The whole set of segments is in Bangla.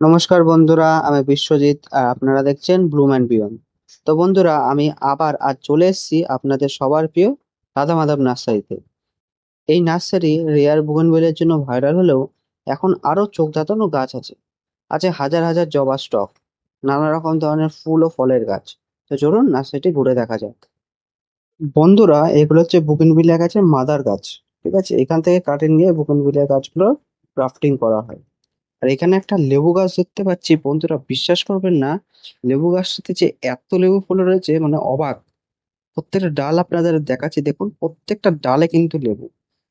নমস্কার বন্ধুরা, আমি বিশ্বজিৎ আর আপনারা দেখছেন ব্লুম অ্যান্ড বিয়ন্ড তো বন্ধুরা, আমি আবার আজ চলে এসেছি আপনাদের সবার প্রিয় রাধা মাধব নার্সারিতে। এই নার্সারি রেয়ার বুগনভেলের জন্য ভাইরাল হলেও এখন আরও চোখ ধাঁধানো গাছ আছে। আছে হাজার হাজার জবা স্টক, নানা রকম ধরনের ফুল ও ফলের গাছ। তো চলুন নার্সারিটি ঘুরে দেখা যাক। বন্ধুরা, এগুলো হচ্ছে বুগনভিলিয়া গাছের মাদার গাছ, ঠিক আছে? এখান থেকে কাটে নিয়ে বুগনভিলিয়া গাছগুলো গ্রাফটিং করা হয়। আর এখানে একটা লেবু গাছ দেখতে পাচ্ছি। বন্ধুরা, বিশ্বাস করবেন না, লেবু গাছটাতে যে এত লেবু ফুল রয়েছে মানে অবাক। প্রত্যেকটা ডাল আপনাদের দেখাচ্ছি। দেখুন, প্রত্যেকটা ডালে কিন্তু লেবু।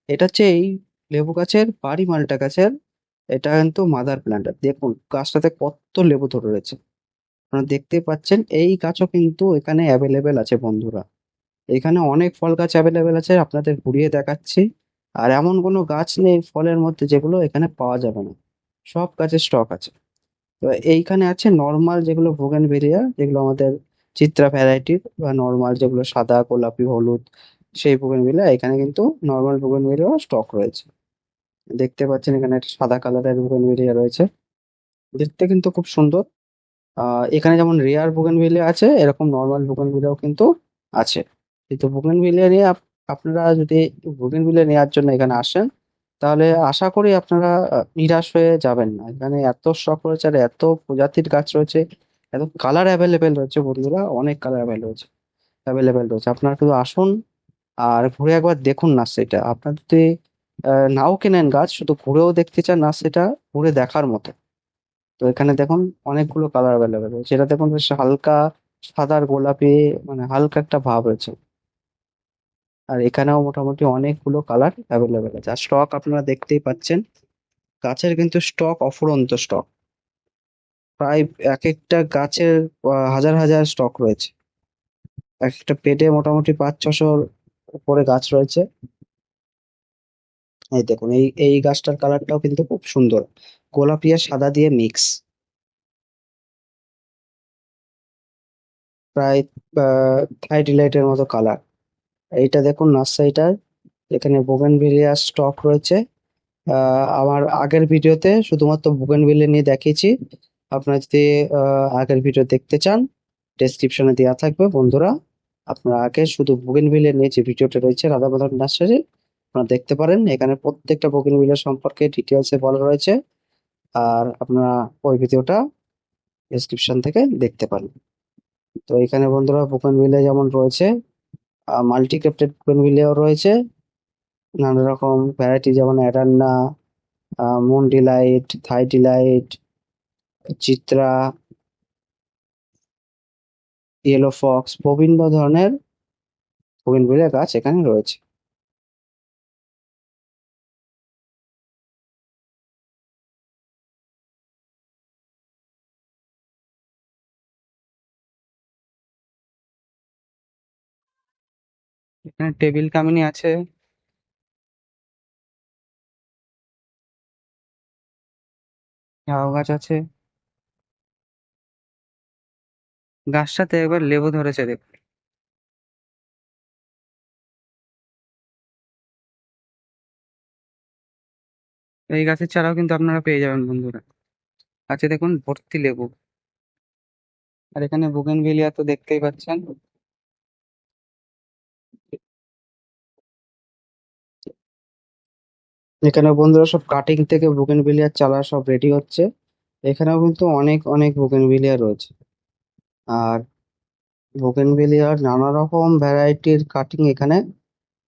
এটা হচ্ছে এই লেবু গাছের বাড়ি, মালটা গাছের। এটা কিন্তু মাদার প্ল্যান্ট দেখুন, গাছটাতে কত লেবু ধরে রয়েছে। আপনারা দেখতে পাচ্ছেন, এই গাছও কিন্তু এখানে অ্যাভেলেবেল আছে বন্ধুরা। এখানে অনেক ফল গাছ অ্যাভেলেবেল আছে, আপনাদের ঘুরিয়ে দেখাচ্ছি। আর এমন কোনো গাছ নেই ফলের মধ্যে যেগুলো এখানে পাওয়া যাবে না। সব গাছের স্টক আছে। তো এইখানে আছে নর্মাল যেগুলো বোগেনভেলিয়া যেগুলো আমাদের চিত্রা ভ্যারাইটির বা নর্মাল যেগুলো সাদা, গোলাপি, হলুদ, সেই বোগেনভেলিয়া এখানে কিন্তু নর্মাল বোগেনভেলিয়াও স্টক রয়েছে। দেখতে পাচ্ছেন এখানে একটা সাদা কালারের বোগেনভেলিয়া রয়েছে। দেখতে কিন্তু খুব সুন্দর। এখানে যেমন রেয়ার বোগেনভেলিয়া আছে, এরকম নর্মাল বোগেনভেলিয়াও কিন্তু আছে। কিন্তু বোগেনভেলিয়া নিয়ে আপ- আপনারা যদি বোগেনভেলিয়া নেওয়ার জন্য এখানে আসেন তাহলে আশা করি আপনারা নিরাশ হয়ে যাবেন না। এখানে এত স্টক রয়েছে আর এত প্রজাতির গাছ রয়েছে, এত কালার অ্যাভেলেবেল রয়েছে বন্ধুরা, অনেক কালার অ্যাভেলেবেল রয়েছে অ্যাভেলেবেল রয়েছে। আপনারা শুধু আসুন আর ঘুরে একবার দেখুন নার্সারিটা আপনার যদি নাও কেনেন গাছ, শুধু ঘুরেও দেখতে চান নার্সারিটা ঘুরে দেখার মতো। তো এখানে দেখুন অনেকগুলো কালার অ্যাভেলেবেল রয়েছে। এটা দেখুন বেশ হালকা সাদার গোলাপি মানে হালকা একটা ভাব রয়েছে। আর এখানেও মোটামুটি অনেকগুলো কালার অ্যাভেলেবেল আছে। আর স্টক আপনারা দেখতেই পাচ্ছেন, গাছের কিন্তু স্টক অফুরন্ত স্টক প্রায় এক একটা গাছের হাজার হাজার স্টক রয়েছে। এক একটা পেটে মোটামুটি পাঁচ ছশোর উপরে গাছ রয়েছে। এই দেখুন, এই এই গাছটার কালারটাও কিন্তু খুব সুন্দর। গোলাপি আর সাদা দিয়ে মিক্স প্রায় থাই ডিলাইটের মতো কালার এইটা দেখুন নার্সারিটার এখানে বোগেনভিলিয়া স্টক রয়েছে। আহ, আমার আগের ভিডিওতে শুধুমাত্র বোগেনভিলিয়া নিয়ে দেখিয়েছি। আপনারা যদি আগের ভিডিও দেখতে চান ডেসক্রিপশনে দেওয়া থাকবে। বন্ধুরা আপনারা আগে শুধু বোগেনভিলিয়া নিয়ে যে ভিডিওটা রয়েছে রাধা মাধব নার্সারি আপনারা দেখতে পারেন। এখানে প্রত্যেকটা বোগেনভিলিয়া সম্পর্কে ডিটেলসে বলা রয়েছে। আর আপনারা ওই ভিডিওটা ডেসক্রিপশন থেকে দেখতে পারেন। তো এখানে বন্ধুরা বোগেনভিলিয়া যেমন রয়েছে মাল্টি ক্যাপ্টেড বোগেনভিলিয়াও রয়েছে। নানা রকম ভ্যারাইটি যেমন অ্যাডান্না moon delight Thai delight Chitra yellow fox বিভিন্ন ধরনের বোগেনভিলিয়া গাছ এখানে রয়েছে। এখানে টেবিল কামিনী আছে। গাছ আছে। গাছটাতে একবার লেবু ধরেছে দেখুন। এই গাছের চারাও কিন্তু আপনারা পেয়ে যাবেন বন্ধুরা। আছে দেখুন ভর্তি লেবু। আর এখানে বুগেন বুগেনভিলিয়া তো দেখতেই পাচ্ছেন। এখানে বন্ধুরা সব কাটিং থেকে বুগেনভিলিয়ার চারা সব রেডি হচ্ছে। এখানেও কিন্তু অনেক অনেক বুগেনভিলিয়া রয়েছে। আর বুগেনভিলিয়ার নানা রকম ভ্যারাইটির কাটিং এখানে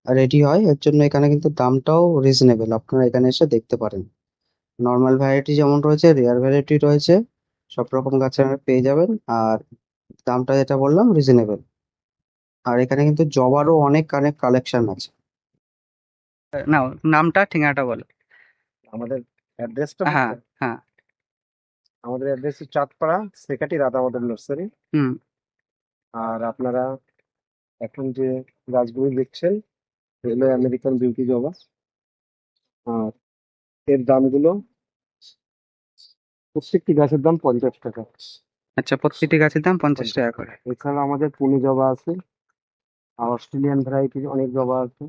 রেডি হয়। এর জন্য এখানে কিন্তু দামটাও রিজনেবল আপনারা এখানে এসে দেখতে পারেন। নর্মাল ভ্যারাইটি যেমন রয়েছে রেয়ার ভ্যারাইটি রয়েছে, সব রকম গাছের পেয়ে যাবেন। আর দামটা যেটা বললাম রিজনেবল আর এখানে কিন্তু জবারও অনেক অনেক কালেকশন আছে। না নামটা ঠিকানাটা বলো। আমাদের অ্যাড্রেসটা হ্যাঁ হ্যাঁ। আমাদের অ্যাড্রেস চাঁদপাড়া সেকাটি রাধা মদন নার্সারি। হুম। আর আপনারা এখন যে গাছগুলি দেখছেন এগুলো আমেরিকান বিউটি জবা। আর এর দামগুলো প্রত্যেকটি গাছের দাম পঞ্চাশ টাকা। আচ্ছা প্রত্যেকটি গাছের দাম পঞ্চাশ টাকা করে। এছাড়া আমাদের পুনে জবা আছে আর অস্ট্রেলিয়ান ভ্যারাইটির অনেক জবা আছে।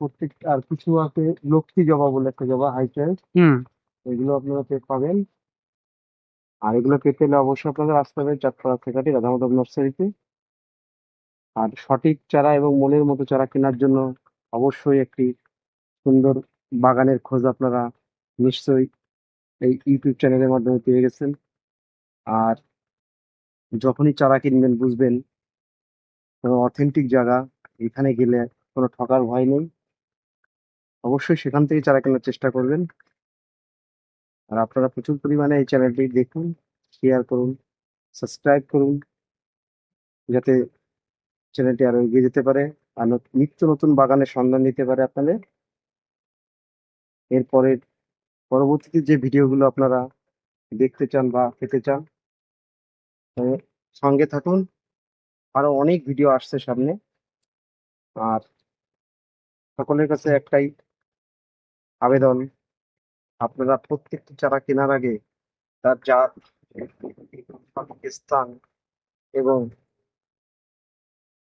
প্রত্যেক আর কিছু আছে লক্ষ্মী জবা বলে একটা জবা হাই প্রাইস হুম। এগুলো আপনারা পে- পাবেন। আর এগুলো পেতে হলে অবশ্যই আপনাদের আসতে হবে চাঁদপাড়া থেকাটি রাধা মাধব নার্সারিতে। আর সঠিক চারা এবং মনের মতো চারা কেনার জন্য অবশ্যই একটি সুন্দর বাগানের খোঁজ আপনারা নিশ্চয়ই এই ইউটিউব চ্যানেলের মাধ্যমে পেয়ে গেছেন। আর যখনই চারা কিনবেন বুঝবেন অথেন্টিক জায়গা এখানে গেলে কোনো ঠকার ভয় নেই। অবশ্যই সেখান থেকে চারা কেনার চেষ্টা করবেন। আর আপনারা প্রচুর পরিমাণে এই চ্যানেলটি দেখুন শেয়ার করুন সাবস্ক্রাইব করুন, যাতে চ্যানেলটি আরও এগিয়ে যেতে পারে আর নত- নিত্য নতুন বাগানের সন্ধান নিতে পারে আপনাদের। এরপরে পরবর্তীতে যে ভিডিওগুলো আপনারা দেখতে চান বা পেতে চান সঙ্গে থাকুন। আরও অনেক ভিডিও আসছে সামনে। আর সকলের কাছে একটাই আবেদন, আপনারা প্রত্যেকটি চারা কেনার আগে তার জাত স্থান এবং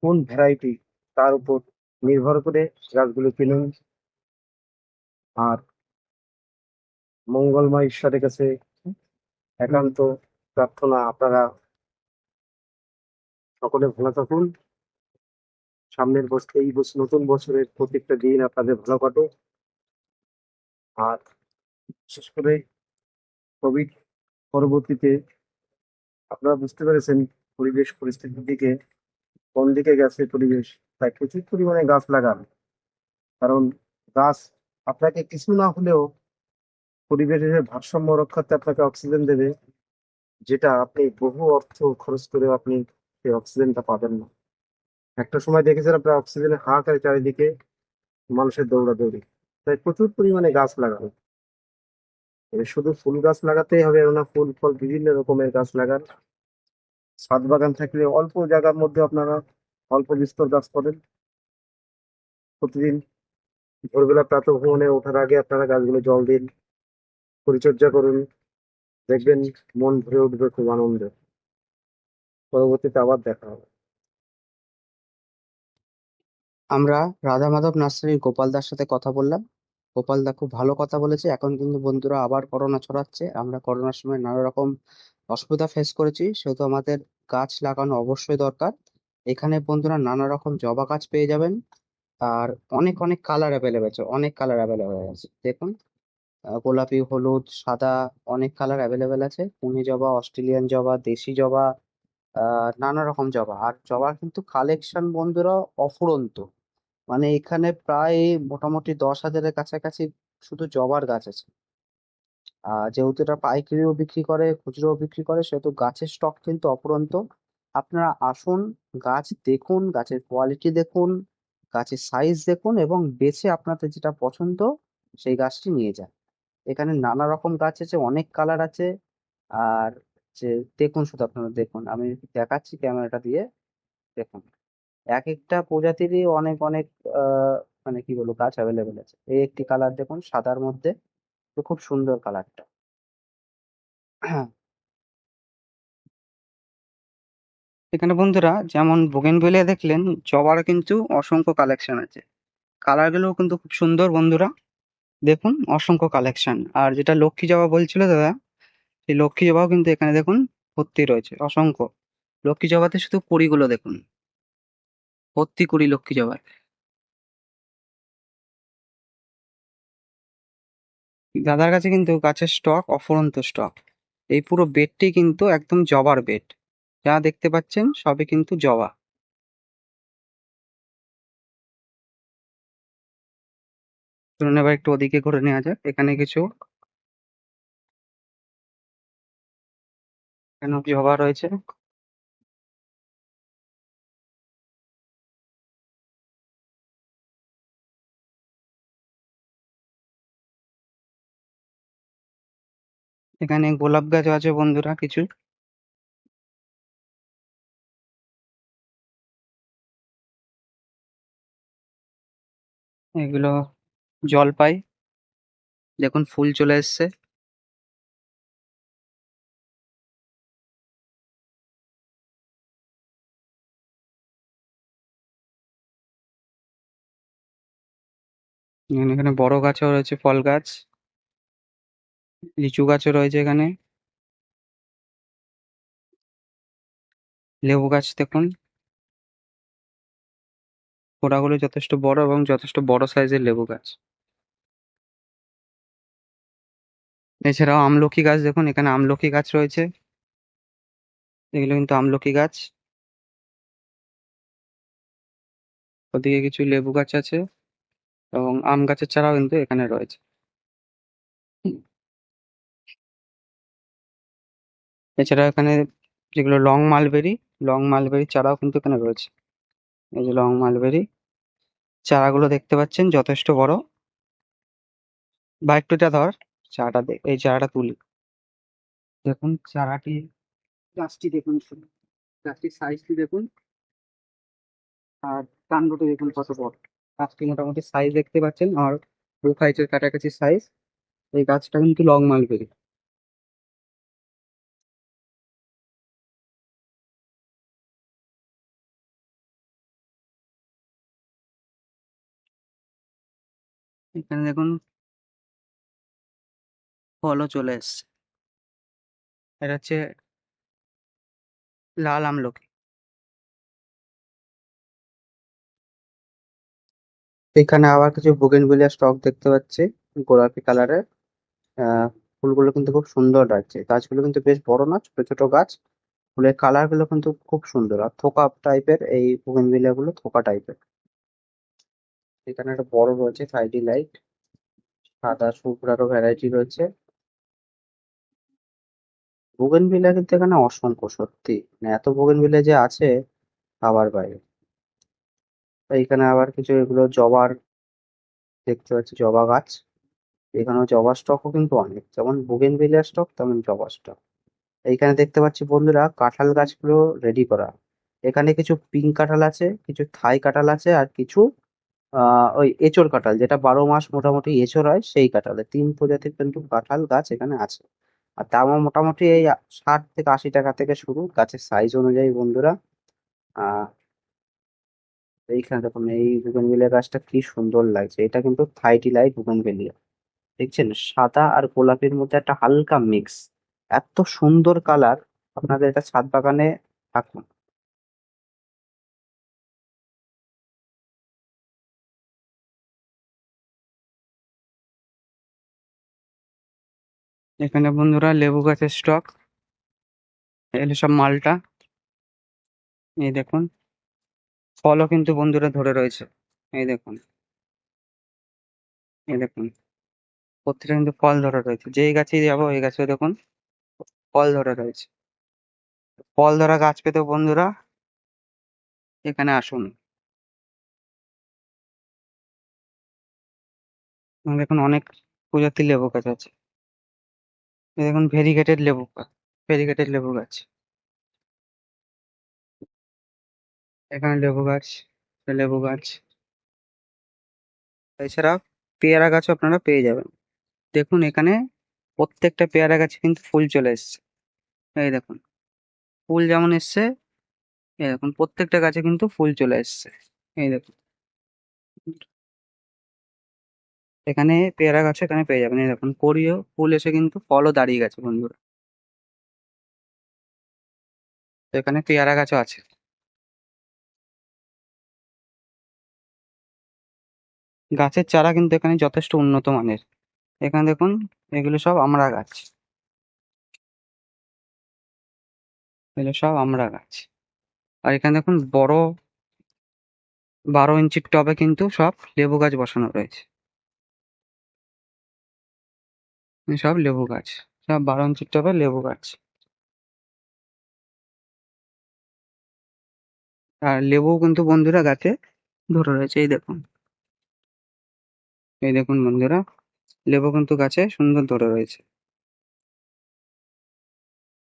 কোন ভ্যারাইটি তার উপর নির্ভর করে গাছগুলো কিনুন। আর মঙ্গলময় ঈশ্বরের কাছে একান্ত প্রার্থনা, আপনারা সকলে ভালো থাকুন। সামনের বছর, এই বছর নতুন বছরের প্রত্যেকটা দিন আপনাদের ভালো কাটুক। আর বিশেষ করে কোভিড পরবর্তীতে আপনারা বুঝতে পেরেছেন পরিবেশ পরিস্থিতির দিকে, কোন দিকে গেছে পরিবেশ, তাই প্রচুর পরিমাণে গাছ লাগান। কারণ গাছ আপনাকে কিছু না হলেও পরিবেশের ভারসাম্য রক্ষাতে আপনাকে অক্সিজেন দেবে, যেটা আপনি বহু অর্থ খরচ করে আপনি সেই অক্সিজেনটা পাবেন না। একটা সময় দেখেছেন আপনার অক্সিজেনের হাহাকারে চারিদিকে মানুষের দৌড়াদৌড়ি তাই প্রচুর পরিমাণে গাছ লাগান। শুধু ফুল গাছ লাগাতেই হবে না, ফুল ফল বিভিন্ন রকমের গাছ লাগান। ছাদ বাগান থাকলে অল্প জায়গার মধ্যে আপনারা অল্প বিস্তর গাছ পাবেন। প্রতিদিন ভোরবেলা প্রাত ভ্রমণে ওঠার আগে আপনারা গাছগুলো জল দিন, পরিচর্যা করুন, দেখবেন মন ভরে উঠবে খুব আনন্দে। পরবর্তীতে আবার দেখা হবে। আমরা রাধা মাধব নার্সারির গোপাল দার সাথে কথা বললাম। গোপাল দা খুব ভালো কথা বলেছে। এখন কিন্তু বন্ধুরা আবার করোনা ছড়াচ্ছে। আমরা করোনার সময় নানা রকম অসুবিধা ফেস করেছি। সেহেতু আমাদের গাছ লাগানো অবশ্যই দরকার। এখানে বন্ধুরা নানা রকম জবা গাছ পেয়ে যাবেন। আর অনেক অনেক কালার অ্যাভেলেবেল আছে। অনেক কালার অ্যাভেলেবেল আছে। দেখুন গোলাপি, হলুদ, সাদা অনেক কালার অ্যাভেলেবেল আছে। পুনে জবা, অস্ট্রেলিয়ান জবা, দেশি জবা নানা রকম জবা। আর জবার কিন্তু কালেকশন বন্ধুরা অফুরন্ত। মানে এখানে প্রায় মোটামুটি দশ হাজারের কাছাকাছি শুধু জবার গাছ আছে। আর যেহেতু এটা পাইকারিও বিক্রি করে, খুচরোও বিক্রি করে, সেহেতু গাছের স্টক কিন্তু অফুরন্ত আপনারা আসুন, গাছ দেখুন, গাছের কোয়ালিটি দেখুন, গাছের সাইজ দেখুন এবং বেছে আপনাদের যেটা পছন্দ, সেই গাছটি নিয়ে যান। এখানে নানা রকম গাছ আছে, অনেক কালার আছে। আর যে দেখুন শুধু আপনারা দেখুন, আমি দেখাচ্ছি ক্যামেরাটা দিয়ে, দেখুন। এক একটা প্রজাতিরই অনেক অনেক আহ মানে কি বলব, গাছ অ্যাভেলেবেল আছে। এই একটি কালার দেখুন, সাদার মধ্যে, তো খুব সুন্দর কালারটা এখানে বন্ধুরা, যেমন বোগেনভেলিয়া দেখলেন, জবার কিন্তু অসংখ্য কালেকশন আছে। কালার কালারগুলোও কিন্তু খুব সুন্দর বন্ধুরা। দেখুন, অসংখ্য কালেকশন আর যেটা লক্ষ্মী জবা বলছিল দাদা, সেই লক্ষ্মী জবাও কিন্তু এখানে দেখুন, ভর্তি রয়েছে, অসংখ্য। লক্ষ্মী জবাতে শুধু কুড়িগুলো দেখুন। ভর্তি কুড়ি লক্ষ্মী জবার দাদার কাছে কিন্তু গাছের স্টক অফুরন্ত স্টক এই পুরো বেডটি কিন্তু একদম জবার বেড যা দেখতে পাচ্ছেন, সবই কিন্তু জবা। এবার একটু ওদিকে ঘুরে নেওয়া যাক। এখানে কিছু জবা রয়েছে। এখানে গোলাপ গাছ আছে বন্ধুরা, কিছু। এগুলো জলপাই দেখুন, ফুল চলে এসছে। এখানে বড় গাছও রয়েছে, ফল গাছ। লিচু গাছও রয়েছে এখানে। লেবু গাছ দেখুন। গোড়াগুলো যথেষ্ট বড় এবং যথেষ্ট বড় সাইজের লেবু গাছ। এছাড়াও আমলকি গাছ দেখুন, এখানে আমলকি গাছ রয়েছে। এগুলো কিন্তু আমলকি গাছ। ওদিকে কিছু লেবু গাছ আছে এবং আম গাছের চারাও কিন্তু এখানে রয়েছে। এছাড়া এখানে যেগুলো লং মালবেরি লং মালবেরি চারাও কিন্তু এখানে রয়েছে। এই যে লং মালবেরি, চারাগুলো দেখতে পাচ্ছেন যথেষ্ট বড়। বা একটু এটা ধর, চারাটা এই চারাটা তুলি। দেখুন চারাটি, গাছটি দেখুন। গাছটির সাইজটি দেখুন। আর কাণ্ডটি দেখুন কত বড়। গাছটি মোটামুটি সাইজ দেখতে পাচ্ছেন, আর দু সাইজের কাছাকাছি সাইজ এই গাছটা কিন্তু লং মালবেরি। এখানে দেখুন ফলও চলে এসছে। এটা হচ্ছে লাল আমলকি। এখানে আবার কিছু বুগেনভিলিয়া স্টক দেখতে পাচ্ছি, গোলাপি কালারের ফুলগুলো কিন্তু খুব সুন্দর লাগছে। গাছগুলো কিন্তু বেশ বড় না, ছোট ছোট গাছ। ফুলের কালারগুলো কিন্তু খুব সুন্দর। আর থোকা টাইপের এই বুগেনভিলিয়া গুলো থোকা টাইপের এখানে একটা বড় রয়েছে সাইডি লাইট সাদা শুভ্রারও ভ্যারাইটি রয়েছে। বুগেনভিলিয়া কিন্তু এখানে অসংখ্য, সত্যি। মানে এত বুগেনভিলিয়া যে আছে ভাবার বাইরে। এইখানে আবার কিছু এগুলো জবার দেখতে পাচ্ছি, জবা গাছ। এখানেও জবা স্টকও কিন্তু অনেক। যেমন বুগেনভিলিয়া স্টক তেমন জবা স্টক এইখানে দেখতে পাচ্ছি বন্ধুরা, কাঁঠাল গাছগুলো রেডি করা। এখানে কিছু পিঙ্ক কাঁঠাল আছে, কিছু থাই কাঁঠাল আছে, আর কিছু ওই এঁচোড় কাঁঠাল, যেটা বারো মাস মোটামুটি এঁচোড় হয়, সেই কাঁঠালের তিন প্রজাতির কিন্তু কাঁঠাল গাছ এখানে আছে। আর দাম মোটামুটি এই ষাট থেকে আশি টাকা থেকে শুরু গাছের সাইজ অনুযায়ী বন্ধুরা। আহ, এইখানে দেখুন, এই বুগেনভিলিয়া গাছটা কি সুন্দর লাগছে। এটা কিন্তু থাইটিলাই বুগেনভিলিয়া দেখছেন, সাদা আর গোলাপির মধ্যে একটা হালকা মিক্স এত সুন্দর কালার আপনাদের এটা ছাদ বাগানে থাকুন এখানে বন্ধুরা লেবু গাছের স্টক এগুলো সব মালটা। এই দেখুন, ফলও কিন্তু বন্ধুরা ধরে রয়েছে। এই দেখুন এই দেখুন, প্রত্যেকটা কিন্তু ফল ধরে রয়েছে। যেই গাছেই যাব, এই গাছেও দেখুন, ফল ধরে রয়েছে। ফল ধরা গাছ পেতে বন্ধুরা, এখানে আসুন। দেখুন, অনেক প্রজাতির লেবু গাছ আছে। দেখুন ভেরিগেটেড লেবু গাছ ভেরিগেটেড লেবু গাছ। এখানে লেবু গাছ লেবু গাছ। এছাড়া পেয়ারা গাছও আপনারা পেয়ে যাবেন। দেখুন, এখানে প্রত্যেকটা পেয়ারা গাছে কিন্তু ফুল চলে এসছে। এই দেখুন, ফুল যেমন এসছে, এই দেখুন, প্রত্যেকটা গাছে কিন্তু ফুল চলে এসছে। এই দেখুন। এখানে পেয়ারা গাছ এখানে পেয়ে যাবেন। এই দেখুন ফুল এসে কিন্তু ফলও দাঁড়িয়ে গেছে বন্ধুরা। এখানে পেয়ারা গাছও আছে। গাছের চারা কিন্তু এখানে যথেষ্ট উন্নত মানের। এখানে দেখুন, এগুলো সব আমড়া গাছ। এগুলো সব আমড়া গাছ। আর এখানে দেখুন, বড় বারো ইঞ্চির টবে কিন্তু সব লেবু গাছ বসানো রয়েছে। সব লেবু গাছ, সব বারো ইঞ্চির টবে লেবু গাছ। আর লেবু কিন্তু বন্ধুরা গাছে ধরে রয়েছে, এই দেখুন। এই দেখুন বন্ধুরা, লেবু কিন্তু গাছে সুন্দর ধরে রয়েছে।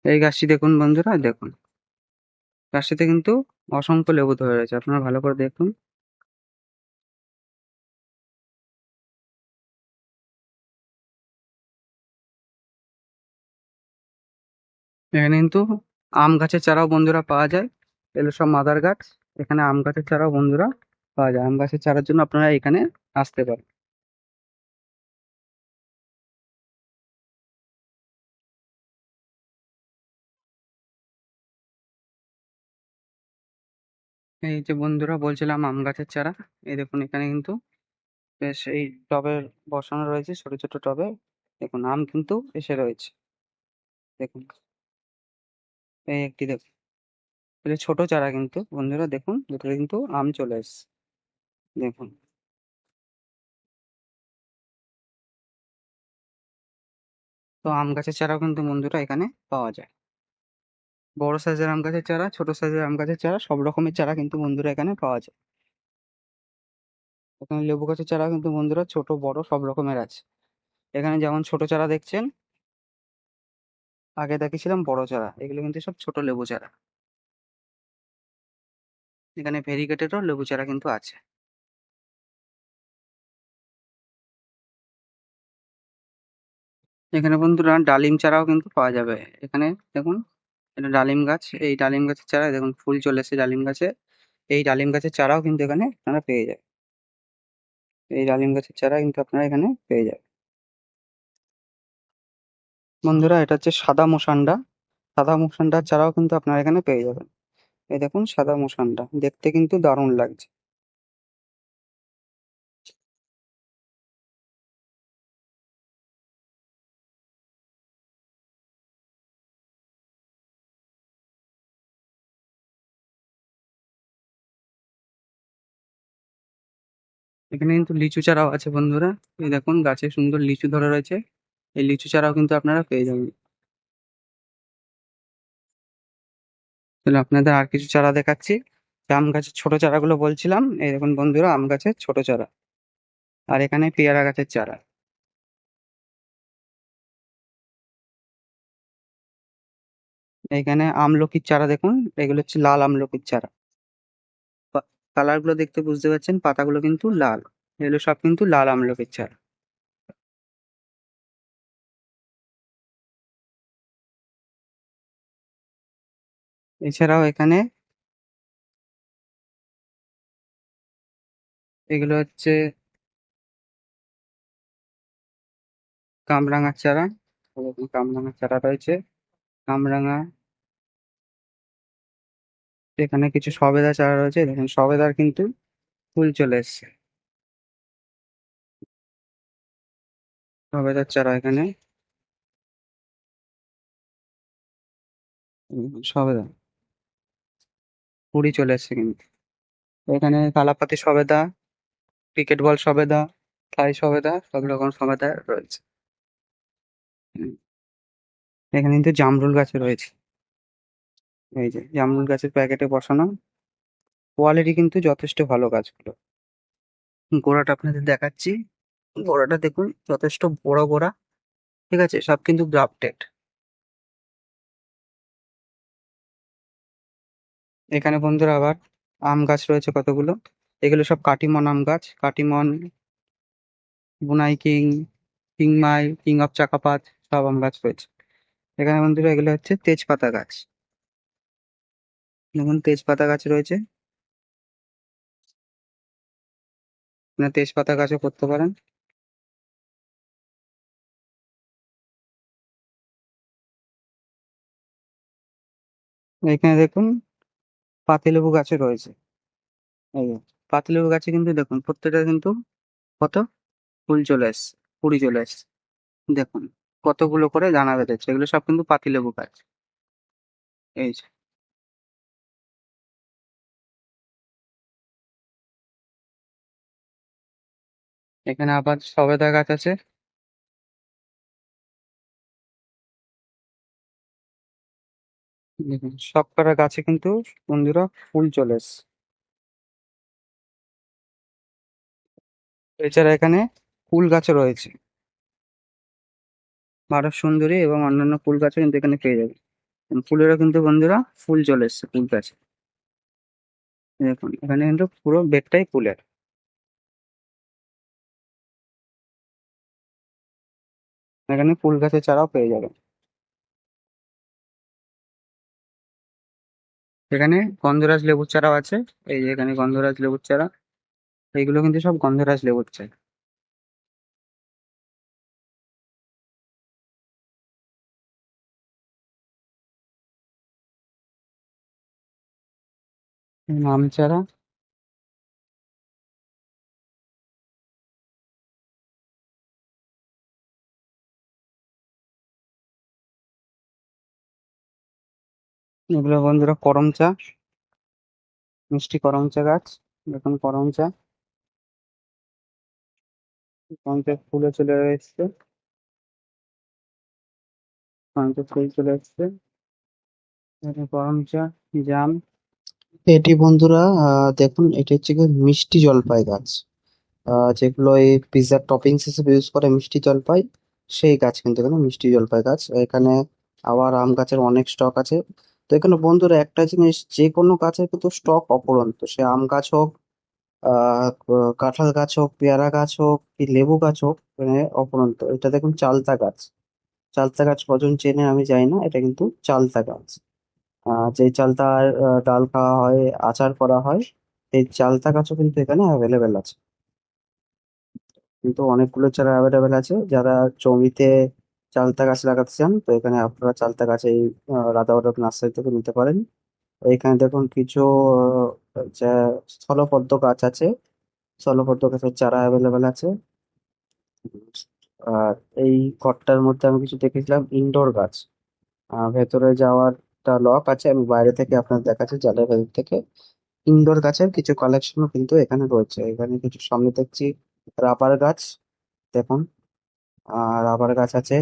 এই গাছটি দেখুন বন্ধুরা, দেখুন। গাছটিতে কিন্তু অসংখ্য লেবু ধরে রয়েছে, আপনারা ভালো করে দেখুন। এখানে কিন্তু আম গাছের চারাও বন্ধুরা পাওয়া যায়। এগুলো সব মাদার গাছ, এখানে আম গাছের চারাও বন্ধুরা পাওয়া যায়। আম গাছের চারার জন্য আপনারা এখানে আসতে পারেন। এই যে বন্ধুরা বলছিলাম আম গাছের চারা, এই দেখুন এখানে কিন্তু বেশ এই টবে বসানো রয়েছে, ছোট ছোট টবে। দেখুন, আম কিন্তু এসে রয়েছে। দেখুন। এই একটি দেখুন এটা ছোট চারা কিন্তু। বন্ধুরা দেখুন ভেতরে কিন্তু আম চলে এসছে। দেখুন। তো আম গাছের চারাও কিন্তু বন্ধুরা এখানে পাওয়া যায়। বড় সাইজের আম গাছের চারা, ছোট সাইজের আম গাছের চারা, সব রকমের চারা কিন্তু বন্ধুরা এখানে পাওয়া যায়। এখানে লেবু গাছের চারা কিন্তু বন্ধুরা ছোট, বড়, সব রকমের আছে। এখানে যেমন ছোট চারা দেখছেন আগে দেখেছিলাম বড় চারা, এগুলো কিন্তু সব ছোট লেবু চারা। এখানে ভেরিগেটেডও লেবু চারা কিন্তু আছে। এখানে বন্ধুরা ডালিম চারাও কিন্তু পাওয়া যাবে। এখানে দেখুন, এটা ডালিম গাছ, এই ডালিম গাছের চারা দেখুন ফুল চলে এসেছে ডালিম গাছে। এই ডালিম গাছের চারাও কিন্তু এখানে আপনারা পেয়ে যাবেন। এই ডালিম গাছের চারা কিন্তু আপনারা এখানে পেয়ে যাবেন। বন্ধুরা, এটা হচ্ছে সাদা মোসান্ডা সাদা মোসান্ডার চারাও কিন্তু আপনারা এখানে পেয়ে যাবেন। এই দেখুন, সাদা মোসান্ডা দেখতে কিন্তু দারুণ লাগছে। এখানে কিন্তু লিচু চারাও আছে বন্ধুরা। এই দেখুন, গাছে সুন্দর লিচু ধরে রয়েছে। এই লিচু চারাও কিন্তু আপনারা পেয়ে যাবেন। তাহলে আপনাদের আর কিছু চারা দেখাচ্ছি। আম গাছের ছোট চারাগুলো বলছিলাম, এই দেখুন বন্ধুরা, আম গাছের ছোট চারা। আর এখানে পেয়ারা গাছের চারা। এখানে আমলকির চারা দেখুন, এগুলো হচ্ছে লাল আমলকির চারা। কালারগুলো দেখতে বুঝতে পারছেন, পাতাগুলো কিন্তু লাল। এগুলো সব কিন্তু লাল আমলকির চারা। এছাড়াও এখানে এগুলো হচ্ছে কামরাঙার চারা। কামরাঙার চারা রয়েছে। কামরাঙা এখানে কিছু সবেদা চারা রয়েছে। দেখুন, সবেদার কিন্তু ফুল চলে এসছে। সবেদার চারা এখানে। সবেদা। কুড়ি চলে এসছে কিন্তু। এখানে কালাপাতি সবেদা ক্রিকেট বল সবেদা থাই সবেদা, সব রকম সবেদা রয়েছে। এখানে কিন্তু জামরুল গাছে রয়েছে। এই যে জামরুল গাছের প্যাকেটে বসানো। কোয়ালিটি কিন্তু যথেষ্ট ভালো গাছগুলো। গোড়াটা আপনাদের দেখাচ্ছি। গোড়াটা দেখুন, যথেষ্ট বড় গোড়া। ঠিক আছে? সব কিন্তু গ্রাফটেড এখানে বন্ধুরা আবার আম গাছ রয়েছে কতগুলো? এগুলো সব কাটিমন আম গাছ। কাটিমন, বুনাই কিং কিংমাই কিং অফ চাকাপাত সব আম গাছ রয়েছে। এখানে বন্ধুরা এগুলো হচ্ছে তেজপাতা গাছ। দেখুন, তেজপাতা গাছ রয়েছে। তেজপাতা গাছও করতে পারেন। এখানে দেখুন পাতিলেবু গাছে রয়েছে। এই পাতিলেবু গাছে কিন্তু দেখুন, প্রত্যেকটা কিন্তু কত? ফুল চলে এসছে কুড়ি চলে এসছে। দেখুন, কতগুলো করে দানা বেঁধেছে, এগুলো সব কিন্তু পাতিলেবু গাছ। এই যে। এখানে আবার সবেদা গাছ আছে। সব কটা গাছে কিন্তু বন্ধুরা ফুল চলে এসছে। এছাড়া এখানে ফুল গাছও রয়েছে। ভারত সুন্দরী এবং অন্যান্য ফুল গাছও কিন্তু এখানে পেয়ে যাবে। ফুলেরও কিন্তু বন্ধুরা ফুল চলে এসছে ফুল গাছে। দেখুন, এখানে কিন্তু পুরো বেডটাই ফুলের। এখানে ফুল গাছের চারাও পেয়ে যাবেন এখানে গন্ধরাজ লেবুর চারাও আছে। এই যে এখানে গন্ধরাজ লেবুর চারা। এইগুলো কিন্তু সব গন্ধরাজ লেবুর চারা। আম চারা। এগুলো বন্ধুরা করম চা, মিষ্টি করম চা গাছ দেখুন করম চা। করম চা ফুলে চলে এসছে। করম ফুল চলে এসছে। করম চা, জাম। এটি বন্ধুরা দেখুন, এটি হচ্ছে মিষ্টি জলপাই গাছ। যেগুলো এই পিৎজার টপিংস হিসেবে ইউজ করে মিষ্টি জলপাই, সেই গাছ কিন্তু এখানে মিষ্টি জলপাই গাছ। এখানে আবার আম গাছের অনেক স্টক আছে। তো এখানে বন্ধুরা একটা জিনিস, যে কোনো গাছের কিন্তু স্টক অপরন্ত। সে আম গাছ হোক কাঁঠাল গাছ হোক, পেয়ারা গাছ হোক, কি লেবু গাছ হোক মানে অপরন্ত। এটা দেখুন চালতা গাছ। চালতা গাছ কজন চেনে আমি জানি না, এটা কিন্তু চালতা গাছ। যে চালতার ডাল খাওয়া হয়, আচার করা হয় এই চালতা গাছও কিন্তু এখানে অ্যাভেলেবেল আছে। কিন্তু অনেকগুলো চারা অ্যাভেলেবেল আছে, যারা জমিতে চালতা গাছ লাগাতে চান তো এখানে আপনারা চালতা গাছ এই রাধামাধব নার্সারি থেকে নিতে পারেন। এখানে দেখুন কিছু স্থলপদ্ম গাছ আছে স্থলপদ্ম গাছের চারা অ্যাভেলেবেল আছে। আর এই ঘরটার মধ্যে আমি কিছু দেখেছিলাম ইনডোর গাছ। ভেতরে যাওয়ারটা লক আছে, আমি বাইরে থেকে আপনার দেখাচ্ছি জালের ভেতর থেকে। ইনডোর গাছের কিছু কালেকশনও কিন্তু এখানে রয়েছে। এখানে কিছু সামনে দেখছি রাবার গাছ, দেখুন। আর রাবার গাছ আছে।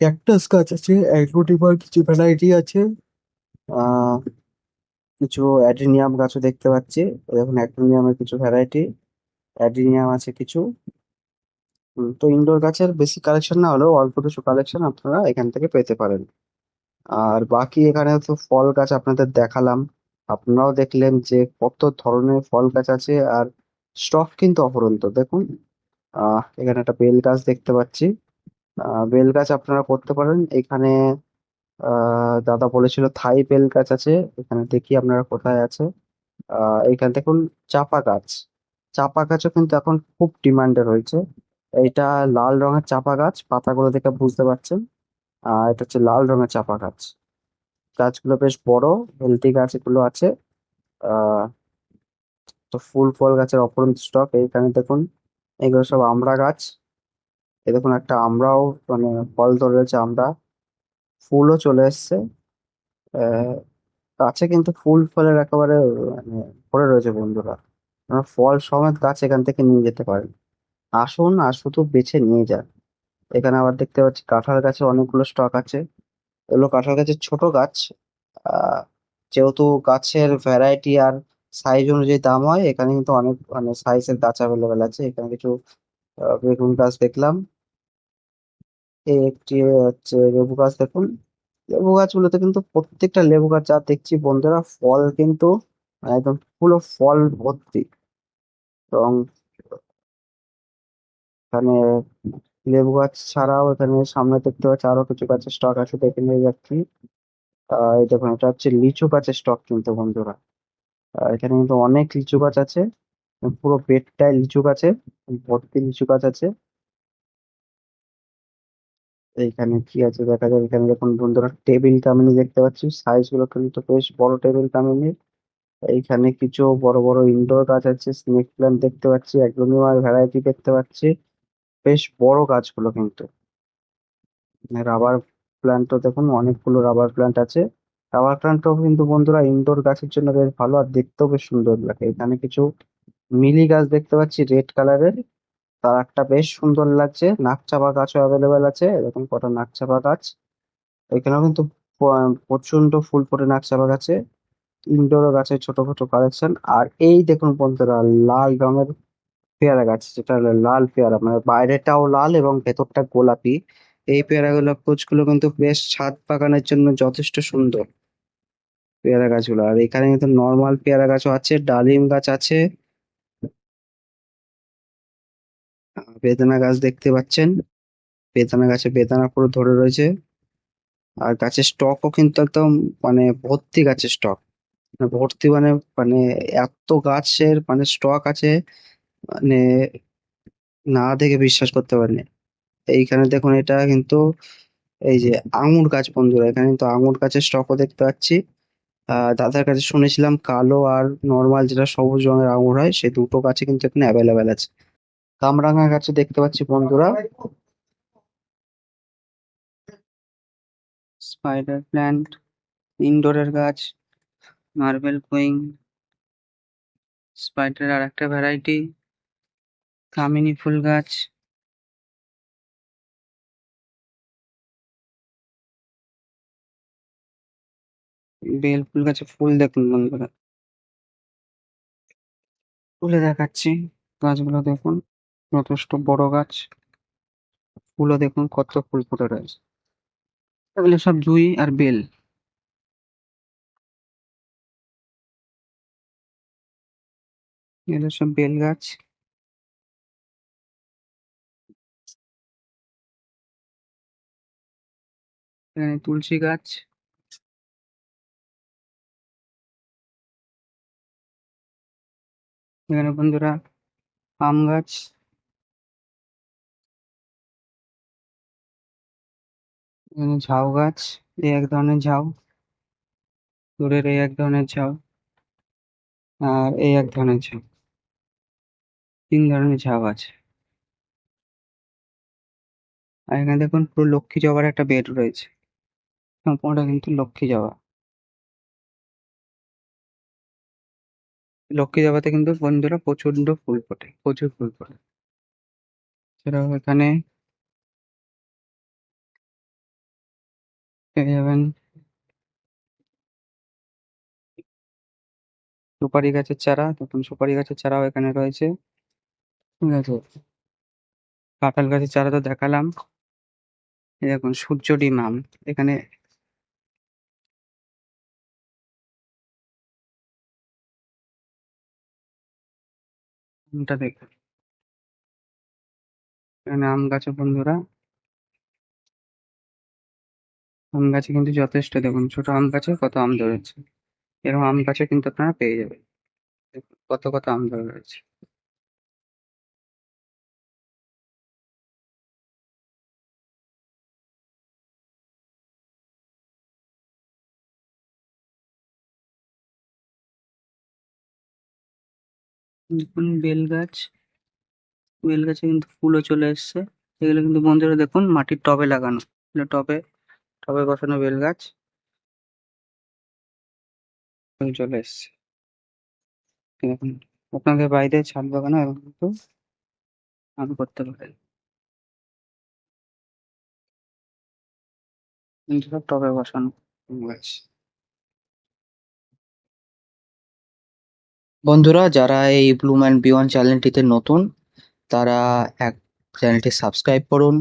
ক্যাকটাস গাছ আছে অ্যাগ্রোটিভার কিছু ভ্যারাইটি আছে। আহ কিছু অ্যাডিনিয়াম গাছও দেখতে পাচ্ছি। দেখুন, অ্যাডিনিয়ামের কিছু ভ্যারাইটি, অ্যাডিনিয়াম আছে কিছু। তো ইনডোর গাছের বেশি কালেকশন না হলেও অল্প কিছু কালেকশন আপনারা এখান থেকে পেতে পারেন। আর বাকি এখানে তো ফল গাছ আপনাদের দেখালাম। আপনারাও দেখলেন যে কত ধরনের ফল গাছ আছে আর স্টক কিন্তু অফুরন্ত। দেখুন আহ, এখানে একটা বেল গাছ দেখতে পাচ্ছি। আহ, বেল গাছ আপনারা করতে পারেন। এখানে, আহ, দাদা বলেছিল থাই বেল গাছ আছে। এখানে দেখি আপনারা কোথায় আছে। আহ, এখানে দেখুন চাপা গাছ। চাপা গাছও কিন্তু এখন খুব ডিমান্ডে রয়েছে। এটা লাল রঙের চাপা গাছ, পাতাগুলো দেখে বুঝতে পারছেন। আর এটা হচ্ছে লাল রঙের চাপা গাছ। গাছগুলো বেশ বড় হেলদি গাছ এগুলো আছে। আহ, তো ফুল ফল গাছের অপরন্ত স্টক এইখানে দেখুন এগুলো সব আমড়া গাছ। এই দেখুন একটা আমরাও মানে ফল ধরে রয়েছে আমড়া ফুলও চলে এসছে। আহ গাছে কিন্তু ফুল ফলের একেবারে মানে ভরে রয়েছে বন্ধুরা। ফল সমেত গাছ এখান থেকে নিয়ে যেতে পারেন আসুন আর শুধু বেছে নিয়ে যান। এখানে আবার দেখতে পাচ্ছি কাঁঠাল গাছে অনেকগুলো স্টক আছে। এগুলো কাঁঠাল গাছের ছোট গাছ। আহ যেহেতু গাছের ভ্যারাইটি আর সাইজ অনুযায়ী দাম হয়। এখানে কিন্তু অনেক মানে সাইজের গাছ অ্যাভেলেবেল আছে। এখানে কিছু বেগুন গাছ দেখলাম। একটি হচ্ছে লেবু গাছ দেখুন। লেবু গাছগুলোতে কিন্তু প্রত্যেকটা লেবু গাছ যা দেখছি বন্ধুরা, ফল কিন্তু একদম পুরো ফল ভর্তি। এবং এখানে লেবু গাছ ছাড়াও এখানে সামনে দেখতে পাচ্ছি আরও কিছু গাছের স্টক আছে দেখে নিয়ে যাচ্ছি। আহ দেখুন, এটা হচ্ছে লিচু গাছের স্টক কিন্তু বন্ধুরা। আহ, এখানে কিন্তু অনেক লিচু গাছ আছে। পুরো বেডটায় লিচু গাছে ভর্তি লিচু গাছ আছে। এইখানে কি আছে দেখা যায় এখানে দেখুন বন্ধুরা টেবিল কামিনী দেখতে পাচ্ছি। সাইজগুলো কিন্তু বেশ বড় টেবিল কামিনী। এইখানে কিছু বড় বড় ইনডোর গাছ আছে স্নেক প্ল্যান্ট দেখতে পাচ্ছি অ্যাগ্লোনিমার ভ্যারাইটি দেখতে পাচ্ছি। বেশ বড় গাছগুলো কিন্তু। রাবার প্ল্যান্টও দেখুন অনেকগুলো রাবার প্ল্যান্ট আছে। রাবার প্ল্যান্টও কিন্তু বন্ধুরা ইনডোর গাছের জন্য বেশ ভালো আর দেখতেও বেশ সুন্দর লাগে। এখানে কিছু মিলি গাছ দেখতে পাচ্ছি রেড কালারের একটা বেশ সুন্দর লাগছে। নাকচাপা গাছও অ্যাভেলেবেল আছে, এরকম কটা নাকচাপা গাছ। এখানেও কিন্তু প্রচণ্ড ফুল ফোটে নাকচাপা গাছে। ইনডোর গাছের ছোট ছোট কালেকশন আর এই দেখুন বন্ধুরা, লাল রঙের পেয়ারা গাছ, যেটা লাল পেয়ারা। মানে বাইরেটাও লাল এবং ভেতরটা গোলাপি। এই পেয়ারা পেয়ারাগুলো গাছগুলো কিন্তু বেশ ছাদ বাগানের জন্য যথেষ্ট সুন্দর। পেয়ারা গাছগুলো আর এখানে কিন্তু নর্মাল পেয়ারা গাছও আছে, ডালিম গাছ আছে। বেদানা গাছ দেখতে পাচ্ছেন। বেদানা গাছে বেদানা পুরো ধরে রয়েছে। আর গাছের স্টকও কিন্তু একদম মানে ভর্তি গাছের স্টক ভর্তি মানে মানে এত গাছের মানে স্টক আছে মানে না দেখে বিশ্বাস করতে পারেনি। এইখানে দেখুন, এটা কিন্তু এই যে আঙুর গাছ বন্ধুরা, এখানে কিন্তু আঙুর গাছের স্টকও দেখতে পাচ্ছি। দাদার কাছে শুনেছিলাম কালো আর নর্মাল যেটা সবুজ রঙের আঙুর হয় সে দুটো গাছে কিন্তু এখানে অ্যাভেলেবেল আছে। কামরাঙা গাছে দেখতে পাচ্ছি বন্ধুরা। স্পাইডার প্ল্যান্ট ইনডোরের গাছ মার্বেল কুইং স্পাইডার আর একটা ভ্যারাইটি কামিনী ফুল গাছ। বেল ফুল গাছে ফুল দেখুন বন্ধুরা তুলে দেখাচ্ছি। গাছগুলো দেখুন, যথেষ্ট বড় গাছ। ফুলও দেখুন, কত ফুল ফুটে রয়েছে। এগুলো সব জুই আর বেল। এগুলো সব বেল গাছ। তুলসী গাছ। এখানে বন্ধুরা, আম গাছ। এখানে ঝাউ গাছ, এই এক ধরনের ঝাউ। দূরের এই এক ধরনের ঝাউ আর এই এক ধরনের ঝাউ। তিন ধরনের ঝাউ আছে। আর এখানে দেখুন পুরো লক্ষ্মী জবার একটা বেড রয়েছে। সম্পূর্ণটা কিন্তু লক্ষ্মী জবা। লক্ষ্মী জবাতে কিন্তু বন্ধুরা প্রচণ্ড ফুল ফোটে, প্রচুর ফুল ফোটে। সেটাও এখানে যাবেন সুপারি গাছের চারা দেখুন সুপারি গাছের চারাও এখানে রয়েছে। ঠিক আছে। কাঁঠাল গাছের চারা তো দেখালাম। দেখুন, সূর্য ডিম আম এখানে আমটা দেখ। এখানে আম গাছে বন্ধুরা। আম গাছে কিন্তু যথেষ্ট, দেখুন ছোট আম গাছে কত আম ধরেছে। এরকম আম গাছে কিন্তু আপনারা পেয়ে যাবেন। কত কত আম ধরে রয়েছে। দেখুন, বেল গাছ। বেল গাছে কিন্তু ফুলও চলে এসছে। এগুলো কিন্তু বন্ধুরা দেখুন, মাটির টবে লাগানো। টবে টবে বসানো বেল গাছ। চলে এসছে। দেখুন, আপনাদের বাড়িতে ছাদ বাগানো এবং কিন্তু আম করতে পারেন। টবে বসানো গাছ। বন্ধুরা, যারা এই ব্লুম অ্যান্ড বিয়ন্ড চ্যানেলটিতে নতুন, তারা এক চ্যানেলটি সাবস্ক্রাইব করুন,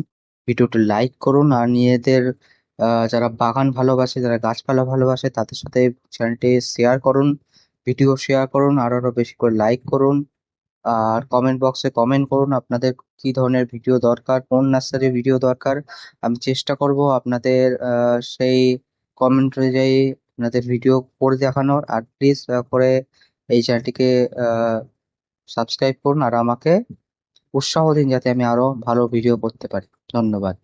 ভিডিওটি লাইক করুন, আর নিজেদের যারা বাগান ভালোবাসে, যারা গাছপালা ভালোবাসে, তাদের সাথে চ্যানেলটি শেয়ার করুন, ভিডিও শেয়ার করুন, আর আরও বেশি করে লাইক করুন, আর কমেন্ট বক্সে কমেন্ট করুন, আপনাদের কি ধরনের ভিডিও দরকার, কোন নার্সারির ভিডিও দরকার, আমি চেষ্টা করব আপনাদের সেই কমেন্ট অনুযায়ী আপনাদের ভিডিও করে দেখানোর, আর প্লিজ করে এই চ্যানেলটিকে সাবস্ক্রাইব করুন আর আমাকে উৎসাহ দিন যাতে আমি আরও ভালো ভিডিও করতে পারি। ধন্যবাদ।